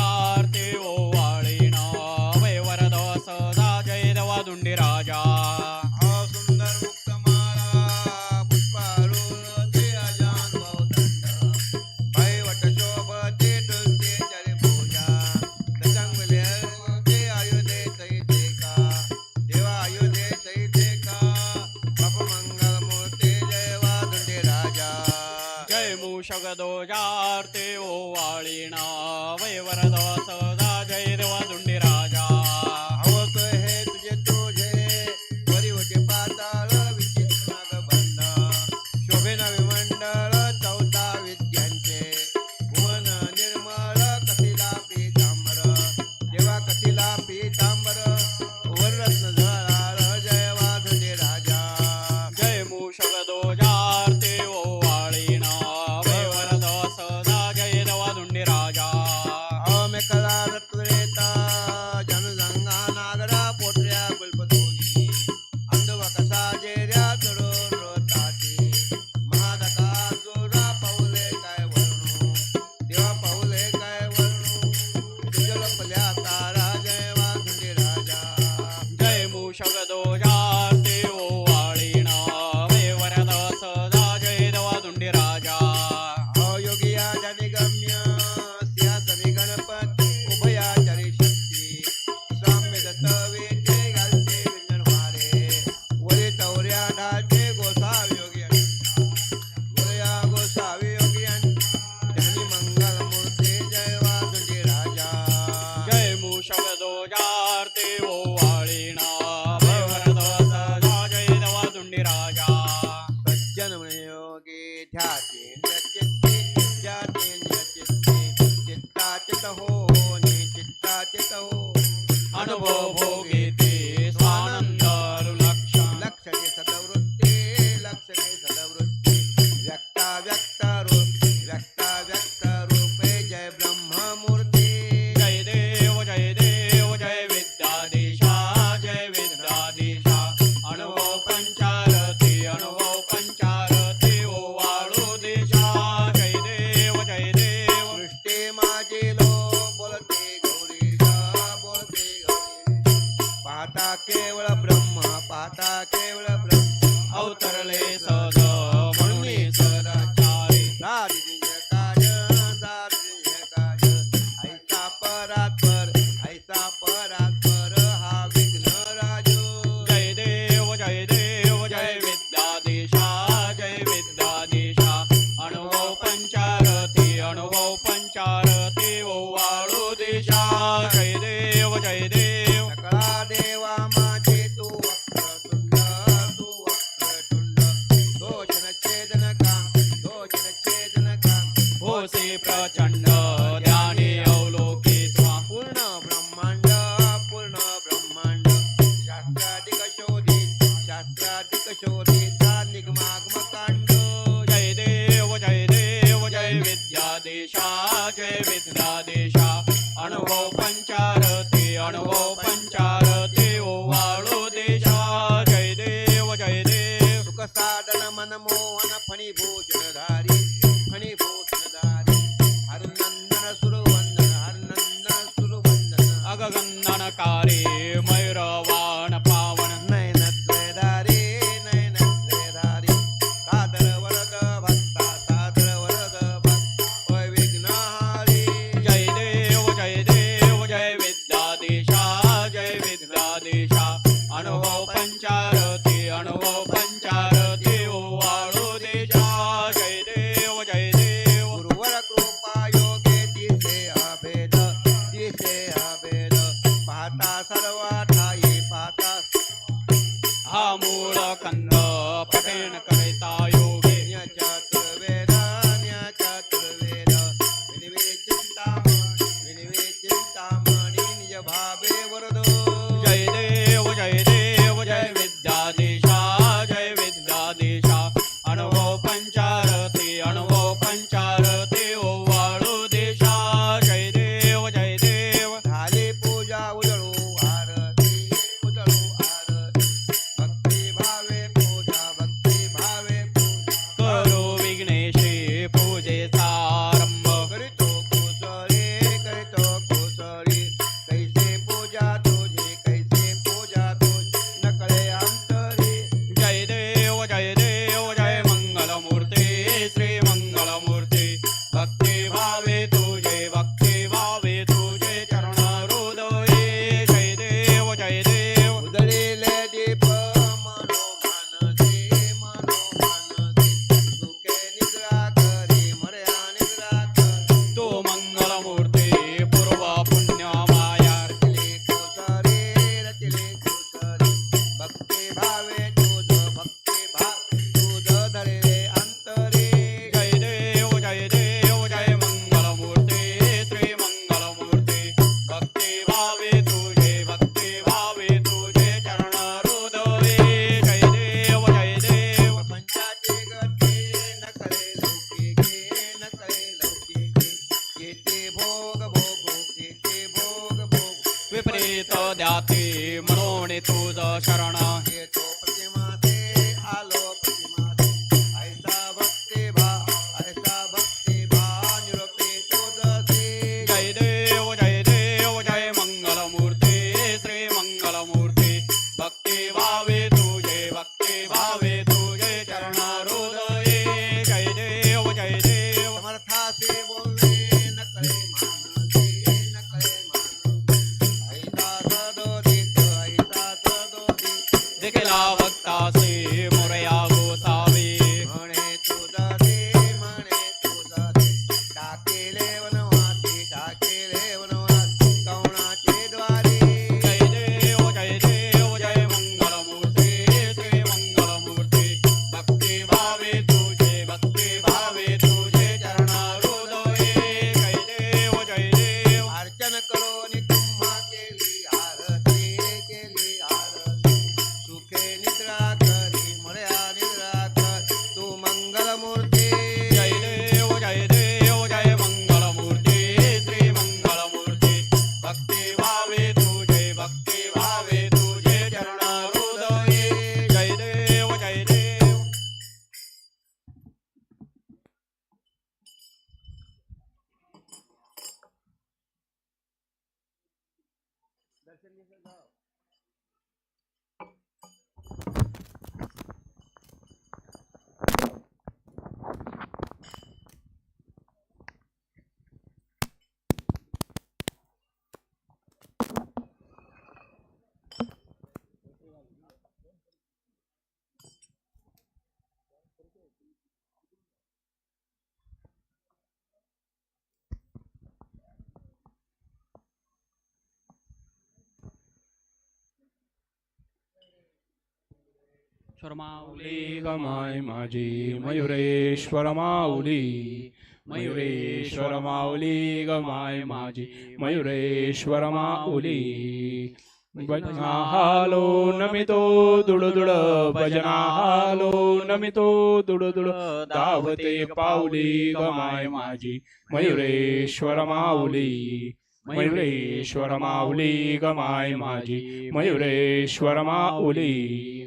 darte hoy. God पाहता केवळ ब्रह्म पाहता केवळ ब्रह्म. अवतरले स से प्रचंड शर्मावली गमाय माझी मयुरेश्वर माऊली मयुरेश्वर माऊली गमाय माझी मयुरेश्वर माऊली भजना नमितो दुडदुड भजना हालो नमितो दुडदुड धावते पाऊली गमाय माझी मयुरेश्वर माऊली मयुरेश्वर माऊली गमाय माझी मयुरेश्वर माऊली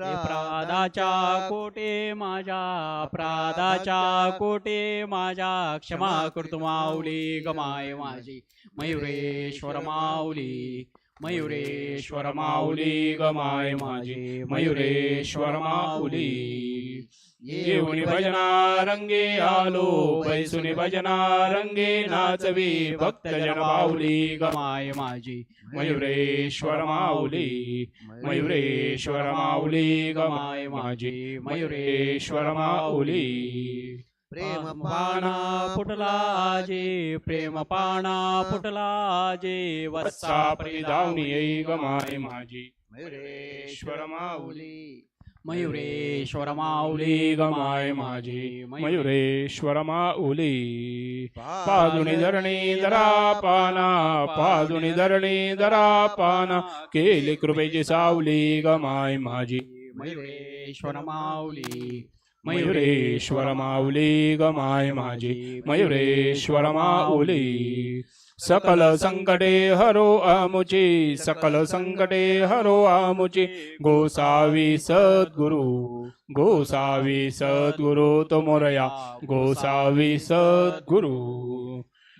प्रादाच्या कोटे माझ्या अपराधाच्या कोटे माझ्या क्षमा करतो माऊली गमाय माझी. मयुरेश्वर माऊली मयुरेश्वर माऊली गमाय माझी. मयुरेश्वर माऊली. येऊनी भजना रंगे आलो बैसुनी भजना रंगे नाचवी भक्तजन माऊली गमाय माझी मयुरेश्वर माऊली मयुरेश्वर माऊली गमाय माझी मयुरेश्वर माऊली. प्रेम पाना फुटला जे प्रेम पाना फुटला जे वत्सा येई गमाय माझी मयुरेश्वर माऊली. मयुरेश्वर माऊली माऊली गमाय माझी मयुरेश्वर माऊली पादुनी धरणी दरा पाना पादुनी धरणी दरा पाना केली कृपेची सावली गमाय माझी। मयुरेश्वर माऊली मयुरेश्वर माऊली गमाय माझी। मयुरेश्वर माऊली सकल संकटे हरो आमुची सकल संकटे हरो आमुची। गोसावी सद्गुरु गोसावी सद्गुरु तो मोरया गोसावी सद्गुरु।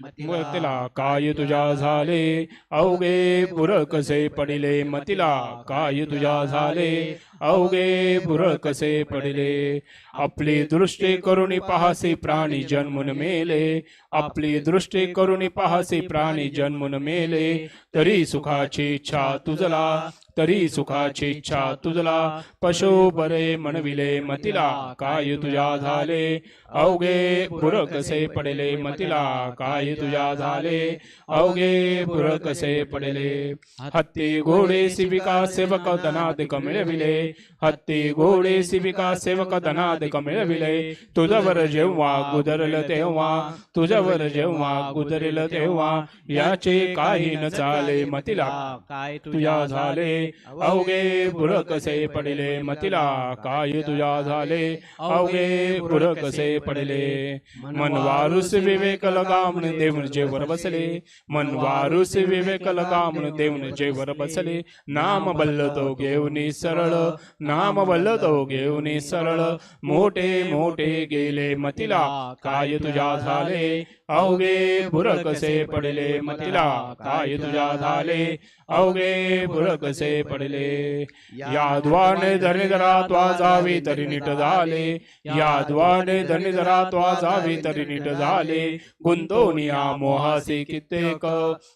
मतिला काय तुझ्या झाले अवघे पुर कसे पडिले. मतिला काय तुझ्या झाले अवघे पुर कसे पडिले. आपली दृष्टी करुणी पाहसे प्राणी जन्मून मेले. आपली दृष्टी करुणी पाहसे प्राणी जन्मून मेले. तरी सुखाची इच्छा तुझला तरी सुखाची इच्छा तुझला. पशु बरे म्हणविले मतिला. काय तुझ्या झाले? अवघे पुर कसे पडले मतिला. काय तुझ्या झाले? अवघे पुर कसे पडले. हत्ती घोडे सिविका सेवक धनादिक मिळविले हत्ती घोडे सिविका सेवक धनादिक मिळविले तुझवर जेव्हा गुदरल तेव्हा तुझवर जेव्हा गुदरल तेव्हा याचे काही न चाले मतिला. काय तुझ्या झाले? अवघे पुर कसे पडले मतिला काय तुझ्या झाले? अवघे पुर कसे पडले. मन वारुस विवेक लगा म्हणून देऊन जेवर बसले. मन वारुस विवेक लगा म्हणून देऊन जेवर बसले. नाम बल्ल तो घेऊन सरळ नाम बल्ल तो घेऊन सरळ. मोठे मोठे गेले मतिला काय तुझ्या झाले? अवघे पुर कसे पडले मतिला काय तुझ्या झाले? अवघे पुर कसे पडले. याद्वाने धनी जरा त्वा जावी तरी नीट झाले. याद्वाने धनी जरा त्वा जावी तरी नीट झाले. गुंतवनिया मोहासे कित्येक.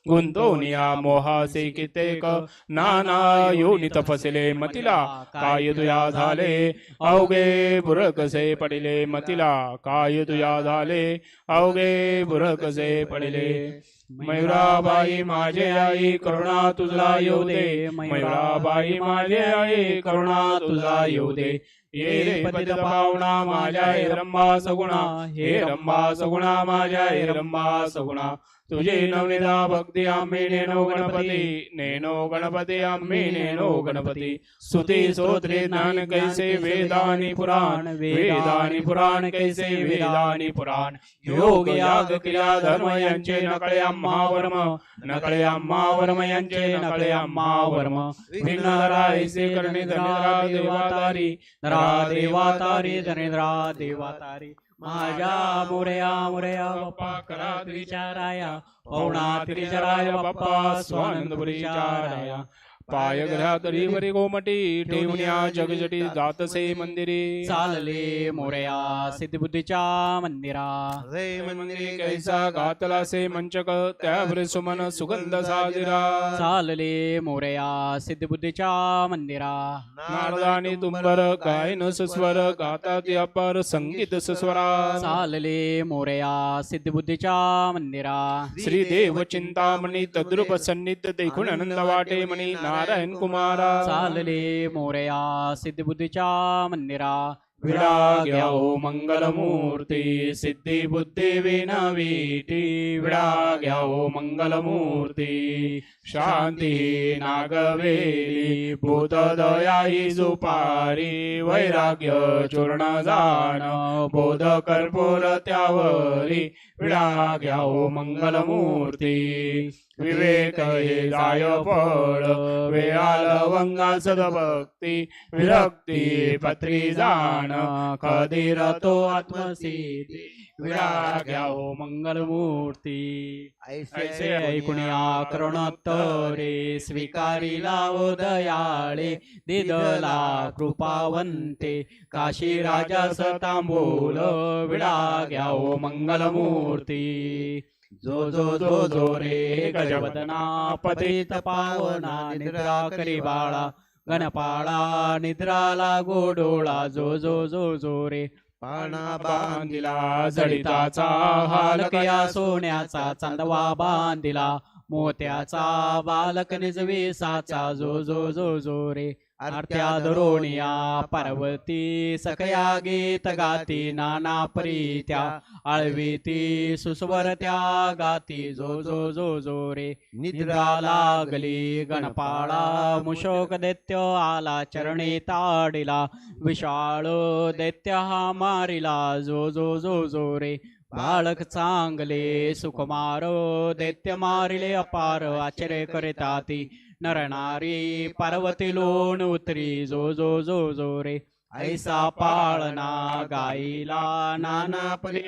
गुंतवनिया मोहासे कित्येक. नाना योनी तपसले मतिला. काय तुया झाले? अवघे बुर कसे पडिले मतिला. काय तुया झाले? अवघे बुर कसे पडले. मयुराबाई माझे आई करुणा तुझला येऊ दे मयुराबाई माझे आई करुणा तुझला येऊ दे ये रे पतित पावणा माझ्या हे रंबा सगुणा हे रंबा सगुणा माझ्या हे रंबा सगुणा तुझे नवनिदा भक्ती आम्ही नेनो गणपती नेनो गणपती आम्ही नेनो गणपती. स्तुती स्तोत्रे ज्ञान कैसे वेदानी पुराण वेदानी पुराण कैसे वेदानी पुराण. योग याग क्रिया धर्म यांचे नकळे आम्हा वर्म नकळे आम्हा वर्म यांचे नकळे आम्हा वर्म. विघ्नहरायसे करणे धनेद्रा देवातारी नरा देवातारी धनेद्रा देवातारी माझ्या मोरया मोरया बाप्पा करा त्रिचाराया पवना त्रिचराया बाप्पा स्वानंद विचाराया पाय घ्या तरी वरी गोमटी ठेवण्या जगजटी जातसे मंदिरे. चालले मोरया सिद्धबुद्धीच्या मंदिरा. रे मंदिरे कैसा घातला से मंचक त्यावर सुमन सुगंध साजिरा. चालले मोरया सिद्धबुद्धीच्या मंदिरा. नारदानी तुंबर गायन सुस्वर गातात अपर संगीत सुस्वरा. चालले मोरया सिद्धबुद्धीच्या मंदिरा. श्रीदेव चिंतामणी तद्रुप सन्निध देखून आनंद वाटे म्हणी नारायण कुमारा चालले मोरया सिद्धबुद्धीच्या मंदिरा विडा घ्या मंगलमूर्ती सिद्धी बुद्धी विनवीती विडा घ्या मंगलमूर्ती शांती नागवेली ही जुपारी वैराग्य चूर्ण जाण बोध कर्पूर त्यावरी विडा घ्या मंगलमूर्ती विवेक हे जाय फळ वेळाल वंगा सदभक्ती विरक्ती पत्री जाण कधी रतो आत्मसिद्धी विडा घ्या मंगलमूर्ती। ऐसे ऐकुण्या तरे स्वीकारी लावो दयाळे दिदला कृपावंते काशी राजा सतांबोल विडा घ्या मंगलमूर्ती। जो जो जो जो रे गजवदना पतित पावना निद्रा करी बाळा गणपाळा निद्राला गोडोळा जो जो जो जो रे पाणा बांधिला जडिताचा हालकया सोन्याचा चांदवा बांधिला मोत्याचा बालक निजवेसाचा जो जो जो जो रे आरत्या पार्वती सकया गीत गाती नाना प्रीत्या आळवीती सुस्वर त्या गाती जो जो जो जो रे. निद्रा लागली गणपाळा मुशोक दैत्य आला चरणी ताडिला विशाळ दैत्य हा मारिला जो जो जो जो रे. बाळक चांगले सुकुमार दैत्य मारिले अपार आश्चर्य करिताती नरनारी पार्वती लोण उतरी जो जो जो जो रे. ऐसा पाळना गाईला नाना परी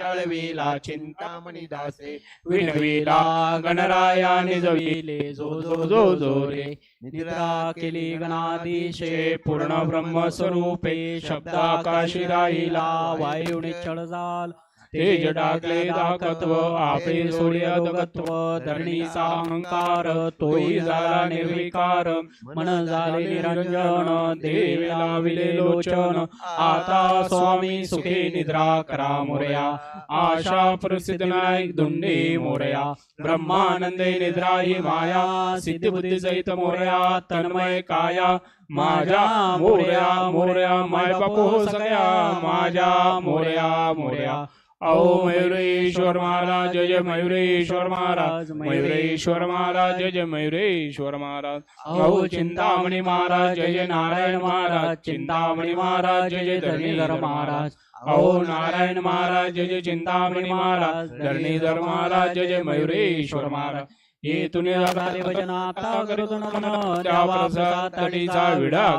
चिंतामणी दासे. विणविला गणराया निजविले जो जो जो जो रे. निद्रा केली गणादिशे पूर्ण ब्रह्मस्वरूपे शब्दाकाशी राहिला वायू निश्चळ झाला तेज टाकले दाखत्व आपे सोडिया दगत्व धरणीचा अहंकार तोही झाला निर्विकार मन झाले निरंजन देवी लाविले लोचन. आता स्वामी सुखे निद्रा करा मोरया. आशा प्रसिद्ध नायक दुंडे मोरया. ब्रह्मानंदे निद्रा ही माया. सिद्धी बुद्धी सहित मोरया तन्मय काया. माझ्या मोरया मोरया माय बापू हो सगळ्या. माझ्या मोरया मोरया. ओ मयुरेश्वर महाराज जय मयुरेश्वर महाराज मयुरेश्वर महाराज जय जय मयुरेश्वर महाराज. औ चिंतामणी महाराज जय जय नारायण महाराज चिंतामणी महाराज जय जय धरणीधर महाराज. ओ नारायण महाराज जय जय चिंतामणी महाराज धरणीधर महाराज जय जय मयुरेश्वर महाराज. हे मोर्या भजन आता नमन प्रसाद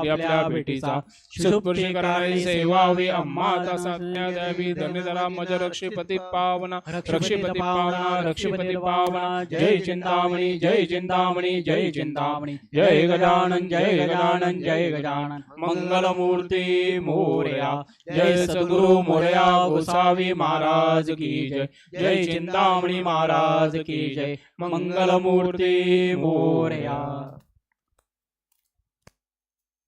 आपल्या भेटीचा. सेवा हवी साज्ञा द्यावी धन्यधरा मज पावना. पावना पावना. जय चिंतामणी जय चिंतामणी जय चिंतामणी. जय गजानन जय गजानन जय गजानन. मंगलमूर्ती जय सद्गुरु मोर्या गोसावी महाराज की जय. जय चिंतामणी महाराज की जय. मंगलमूर्ती मोरया